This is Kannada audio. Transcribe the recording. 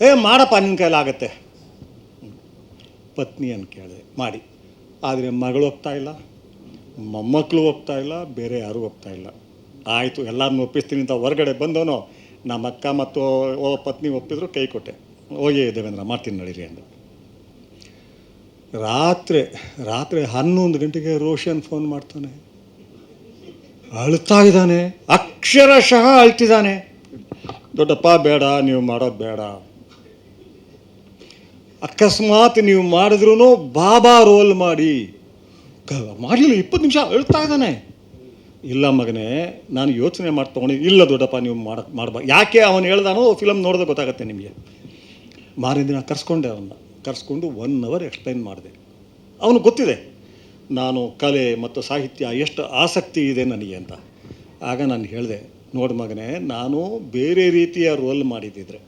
ಏ, ಮಾಡಪ್ಪ ನಿನ್ನ ಕೈಲಾಗತ್ತೆ. ಪತ್ನಿಯನ್ನು ಕೇಳಿದೆ. ಮಾಡಿ. ಆದರೆ ಮಗಳು ಒಪ್ತಾ ಇಲ್ಲ ಮೊಮ್ಮಕ್ಕಳು ಒಪ್ತಾ ಇಲ್ಲ, ಬೇರೆ ಯಾರೂ ಒಪ್ತಾ ಇಲ್ಲ. ಆಯಿತು ಎಲ್ಲರನ್ನೂ ಒಪ್ಪಿಸ್ತೀನಿ ಅಂತ ಹೊರಗಡೆ ಬಂದವನು ನಮ್ಮ ಅಕ್ಕ ಮತ್ತು ಓ ಪತ್ನಿ ಒಪ್ಪಿದ್ರು ಕೈ ಕೊಟ್ಟೆ. ಹೋಗಿ, ದೇವೇಂದ್ರ, ಮಾಡ್ತೀನಿ ನಡೀರಿ ಅಂದ. ರಾತ್ರಿ ರಾತ್ರಿ ಹನ್ನೊಂದು ಗಂಟೆಗೆ ರೋಷನ್ ಫೋನ್ ಮಾಡ್ತಾನೆ. ಅಳ್ತಾ ಇದ್ದಾನೆ, ಅಕ್ಷರಶಃ ಅಳ್ತಿದ್ದಾನೆ. ದೊಡ್ಡಪ್ಪ, ಬೇಡ, ನೀವು ಮಾಡೋದು ಬೇಡ. ಅಕಸ್ಮಾತ್ ನೀವು ಮಾಡಿದ್ರೂ ಬಾಬಾ ರೋಲ್ ಮಾಡಿ. ಮಾಡಲಿಲ್ಲ, ಇಪ್ಪತ್ತು ನಿಮಿಷ ಅಳ್ತಾ ಇದ್ದಾನೆ. ಇಲ್ಲ ಮಗನೇ, ನಾನು ಯೋಚನೆ ಮಾಡಿ ತೊಗೊಂಡು ಇಲ್ಲ ದೊಡ್ಡಪ್ಪ, ನೀವು ಮಾಡ, ಮಾಡ್ಬ. ಯಾಕೆ ಅವನು ಹೇಳ್ದಾನೋ ಫಿಲಮ್ ನೋಡಿದ್ರೆ ಗೊತ್ತಾಗುತ್ತೆ ನಿಮಗೆ. ಮಾರಿನ ದಿನ ಕರ್ಸ್ಕೊಂಡೆ ಅವನ್ನ. ಕರ್ಸ್ಕೊಂಡು ಒನ್ ಅವರ್ ಎಕ್ಸ್ಪ್ಲೈನ್ ಮಾಡಿದೆ. ಅವನು ಗೊತ್ತಿದೆ, ನಾನು ಕಲೆ ಮತ್ತು ಸಾಹಿತ್ಯ ಎಷ್ಟು ಆಸಕ್ತಿ ಇದೆ ನನಗೆ ಅಂತ. ಆಗ ನಾನು ಹೇಳಿದೆ, ನೋಡು ಮಗನೇ, ನಾನು ಬೇರೆ ರೀತಿಯ ರೋಲ್ ಮಾಡಿದ್ದಿದ್ರೆ.